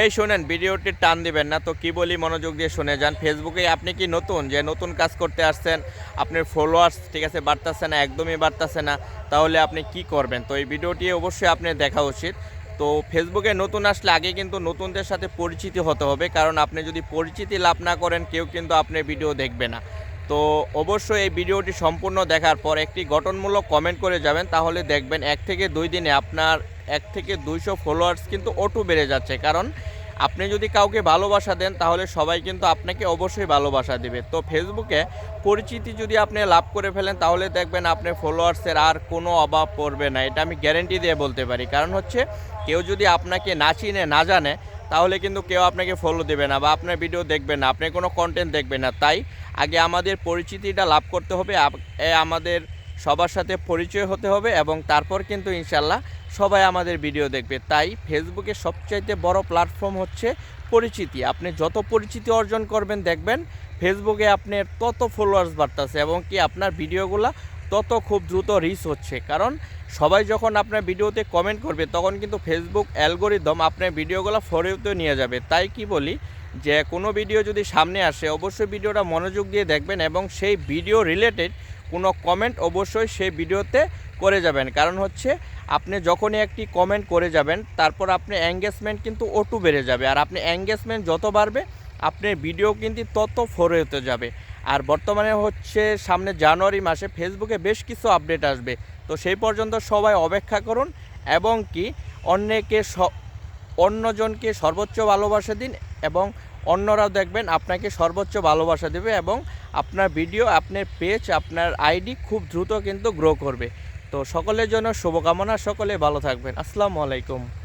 এই শোনেন, ভিডিওটি টান দিবেন না, তো কি বলি মনোযোগ দিয়ে শুনে যান। ফেসবুকে আপনি কি নতুন যে নতুন কাজ করতে আসছেন? আপনার ফলোয়ার্স ঠিক আছে, বাড়তেছে না, একদমই বাড়তেছে না, তাহলে আপনি কি করবেন? তো এই ভিডিওটি অবশ্যই আপনার দেখা উচিত। তো ফেসবুকে নতুন আসলে আগে কিন্তু নতুনদের সাথে পরিচিতি হতে হবে, কারণ আপনি যদি পরিচিতি লাভ না করেন, কেউ কিন্তু আপনার ভিডিও দেখবে না। তো অবশ্যই এই ভিডিওটি সম্পূর্ণ দেখার পর একটি গঠনমূলক কমেন্ট করে যাবেন, তাহলে দেখবেন এক থেকে দুই দিনে আপনার এক থেকে দুইশো ফলোয়ার্স কিন্তু অটো বেড়ে যাচ্ছে। কারণ আপনি যদি কাউকে ভালোবাসা দেন, তাহলে সবাই কিন্তু আপনাকে অবশ্যই ভালোবাসা দেবে। তো ফেসবুকে পরিচিতি যদি আপনি লাভ করে ফেলেন, তাহলে দেখবেন আপনার ফলোয়ার্সের আর কোনো অভাব পড়বে না। এটা আমি গ্যারেন্টি দিয়ে বলতে পারি। কারণ হচ্ছে, কেউ যদি আপনাকে না চিনে, না জানে, তাহলে কিন্তু কেউ আপনাকে ফলো দেবে না বা আপনার ভিডিও দেখবে না, আপনি কোনো কন্টেন্ট দেখবে না। তাই আগে আমাদের পরিচিতিটা লাভ করতে হবে আমাদের সবার সাথে পরিচয় হতে হবে এবং তারপর কিন্তু ইনশাল্লাহ সবাই আমাদের ভিডিও দেখবে। তাই ফেসবুকে সবচাইতে বড় প্ল্যাটফর্ম হচ্ছে পরিচিতি। আপনি যত পরিচিতি অর্জন করবেন, দেখবেন ফেসবুকে আপনার তত ফলোয়ার্স বাড়তেছে এবং কি আপনার ভিডিওগুলো তত খুব দ্রুত রিচ হচ্ছে। কারণ সবাই যখন আপনার ভিডিওতে কমেন্ট করবে, তখন কিন্তু ফেসবুক অ্যালগোরিদম আপনার ভিডিওগুলো ফরেওতে নিয়ে যাবে। তাই কি বলি যে কোনো ভিডিও যদি সামনে আসে, অবশ্যই ভিডিওটা মনোযোগ দিয়ে দেখবেন এবং সেই ভিডিও রিলেটেড কোনো কমেন্ট অবশ্যই সেই ভিডিওতে করে যাবেন। কারণ হচ্ছে, আপনি যখনই একটি কমেন্ট করে যাবেন, তারপর আপনি এঙ্গেজমেন্ট কিন্তু অটু বেড়ে যাবে। আর আপনি এঙ্গেজমেন্ট যত বাড়বে আপনার ভিডিও কিন্তু তত ফরে হতে যাবে। আর বর্তমানে হচ্ছে, সামনে জানুয়ারি মাসে ফেসবুকে বেশ কিছু আপডেট আসবে। তো সেই পর্যন্ত সবাই অপেক্ষা করুন এবং কি, অন্যকে অন্যজনকে সর্বোচ্চ ভালোবাসা দিন এবং অন্যরাও দেখবেন আপনাকে সর্বোচ্চ ভালোবাসা দেবে এবং আপনার ভিডিও, আপনার পেজ, আপনার আইডি খুব দ্রুত কিন্তু গ্রো করবে। তো সকলের জন্য শুভকামনা, সকলে ভালো থাকবেন। আসসালামু আলাইকুম।